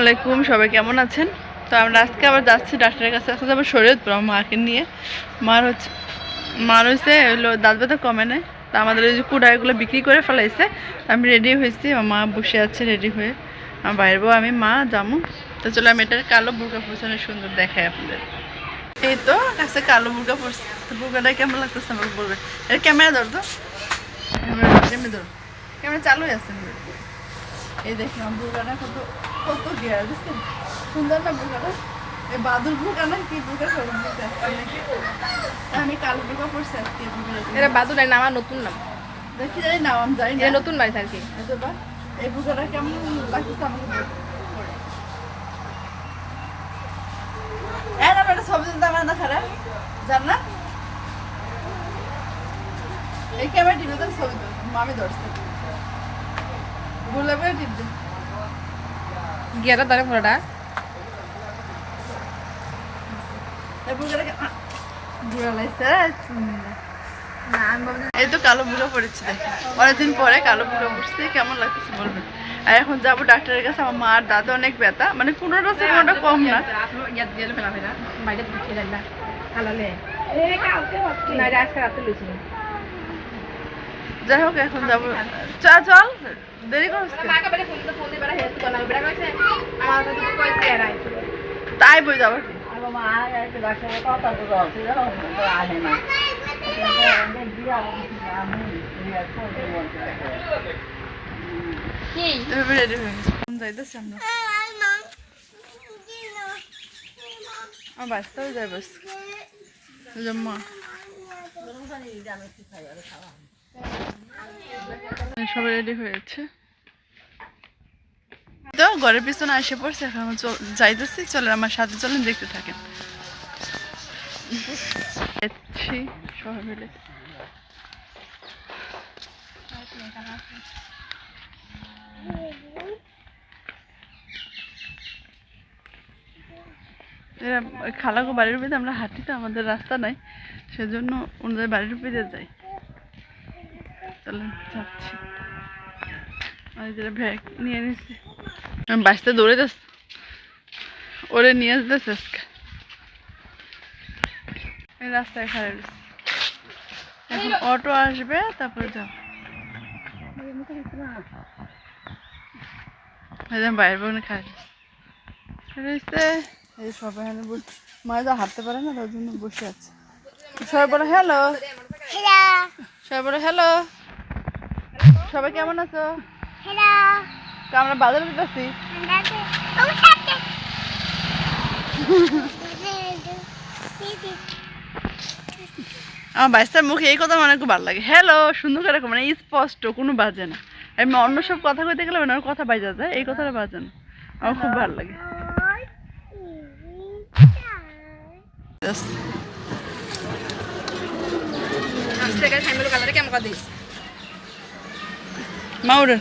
আলাইকুম, সবাই কেমন আছেন? তো আমরা আজকে আবার যাচ্ছি ডাক্তারের কাছে। আজকে যাব শরীয়তপুর আমার মাকে নিয়ে। মার হচ্ছে মার হচ্ছে হলো দাঁত ব্যথা কমে নেয় তো আমাদের ওই যে কুড়াইগুলো বিক্রি করে ফেলাইছে। আমি রেডি হয়েছি, আমার মা বসে আছে রেডি হয়ে। আমার বাইরের বউ, আমি, মা, জামু। তো চলো আমি এটার কালো বুর্কা পরছি সুন্দর দেখাই আপনাদের। এই তো, কাছে কালো বুর্কা পরছি তো বুর্কাটা কেমন লাগতেছে আমাকে বলবে এটা ক্যামেরা ধর তো। ক্যামেরা ধরো ক্যামেরা চালুই আছে। এই দেখলাম বুকাটা কত কত গিয়ার বুঝছেন সুন্দর না বুকাটা এই বাদুর বুকা না কি বুকা সব আমি কালো বুকা পড়ছি আজকে এটা বাদুর নাম আমার নতুন নাম। দেখি জানি নাম আমি জানি না নতুন বাড়ি আর কি? এই তো বা, এই বুকাটা কেমন লাগতেছে আমাকে। এই না ছবি তুলতে আমার না খারাপ জান না এই ক্যামেরা টিপে তো ছবি তুল মামি ধরছে। গোলাপের টিপ দে গিয়াটা পুরোটা। এই তো কালো বুড়ো পড়েছে অনেকদিন পরে কালো বুড়ো পড়ছে কেমন লাগতেছে বলবেন? আর এখন যাব ডাক্তারের কাছে আমার মার দাদা অনেক ব্যথা। মানে কোনোটা আছে কোনোটা কম না। বাইরে ঢুকে যাইলা হালালে না এটা আজকে রাতে লইছিল যাই হোক এখন যাব। চা চল দেরি করছ তাই বই যাব। কি? কি তুমি রেডি গেছো? এখন যাইতেছি আমরা। আমার বাচ্চাও যাই বাস মা সবাই রেডি হয়েছে তো ঘরের পিছনে এসে পড়ছে, এখন আমরা যাইতেছি, চলেন আমার সাথে, চলেন দেখতে থাকেন। যাচ্ছি সবাই মিলে। বাড়ির উপরে আমরা হাঁটি তো, আমাদের রাস্তা নাই, সেজন্য ওনাদের বাড়ির উপরে যাই। চলেন যাচ্ছি। যেটা ব্যাগ নিয়ে নিচ্ছি আমি বাসতে দৌড়ে যাচ্ছি। ওরে নিয়ে আসতেছে আজকে। এই রাস্তায় খারাপ এখন অটো আসবে তারপরে যাও এই বোনে সবাই এখানে বসে মা যা হাঁটতে পারে না তার জন্য বসে আছে। সবাই বলো হ্যালো সবাই বলো হ্যালো সবাই কেমন আছো? তো আমরা বাজারে যেতেছি। আমার বাইশটার মুখে এই কথা মানে খুব ভালো লাগে। হ্যালো সুন্দর করে মানে স্পষ্ট কোনো বাজে না। আমি অন্য সব কথা কইতে গেলে মানে কথা বাজা যায় এই কথাটা বাজে না। আমার খুব ভালো লাগে। আজকে কালারে কেমন দিস? Mauro.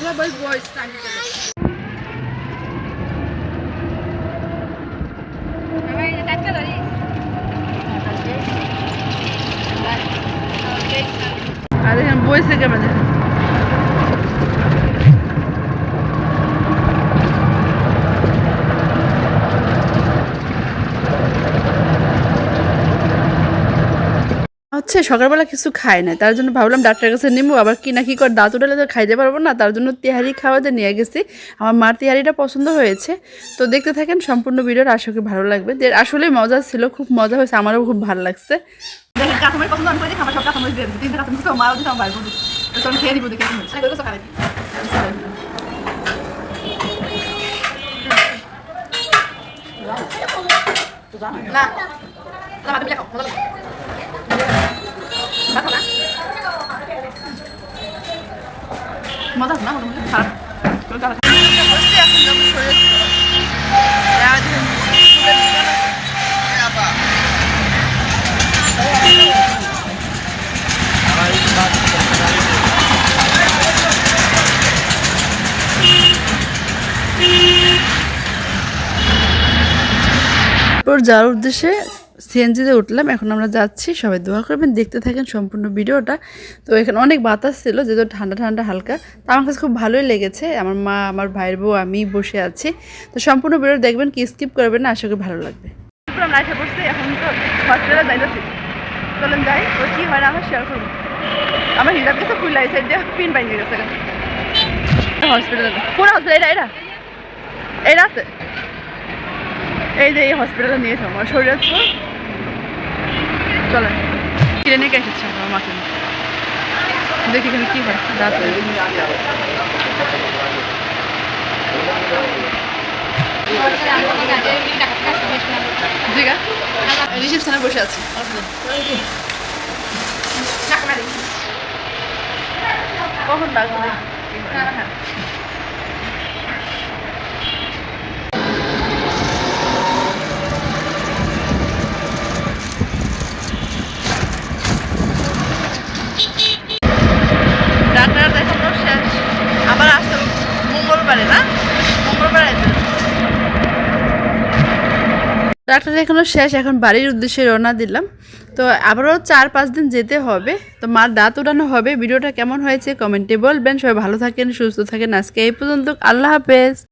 না বই বই স্টাইল করে আমি টাকা ধরিস আর এখানে বইছে কেমন দেখেন হচ্ছে সকালবেলা কিছু খায় না তার জন্য ভাবলাম ডাক্তারের কাছে নিবো আবার কি না কি করে দাঁত উঠালে তো খাইতে পারব না। তার জন্য তেহারি খাওয়াতে নিয়ে গেছি। আমার মার তেহারিটা পছন্দ হয়েছে। তো দেখতে থাকেন, সম্পূর্ণ ভিডিওর আশা করি ভালো লাগবে। যে আসলে মজা ছিল, খুব মজা হয়েছে, আমারও খুব ভালো লাগছে। কাঁচামরিচ মজা না মোটামুটি খারাপ আছে। এরপর উদ্দেশ্যে সিএনজিতে উঠলাম, এখন আমরা যাচ্ছি, সবাই দোয়া করবেন, দেখতে থাকেন সম্পূর্ণ ভিডিওটা। তো এখানে অনেক বাতাস ছিল, যেহেতু ঠান্ডা ঠান্ডা, হালকা। তো আমার কাছে খুব ভালোই লেগেছে, আমার মা, আমার ভাইয়ের বউ, আমি বসে আছি। তো সম্পূর্ণ ভিডিও দেখবেন, কি স্কিপ করবেন না, আশা করি ভালো লাগবে। এখন তো যাই হয় না আমার আমার গেছে এই যে এই হসপিটালে নিয়েছে আমার শরীরপুর চলেন ক্লিনিকে এসেছি আমার মাকে দেখি এখানে কি হয় রাত রিসেপশনে বসে আছি। কখন ডাকবে ডাক্তার দেখানো শেষ আবার আসতে মঙ্গলবারে না মঙ্গলবারে আসবে ডাক্তার দেখানো শেষ, এখন বাড়ির উদ্দেশ্যে রওনা দিলাম। তো আবারও চার পাঁচ দিন যেতে হবে। তো মার দাঁত উঠানো হবে। ভিডিওটা কেমন হয়েছে কমেন্টে বলবেন। সবাই ভালো থাকেন, সুস্থ থাকেন। আজকে এই পর্যন্ত। আল্লাহ হাফেজ।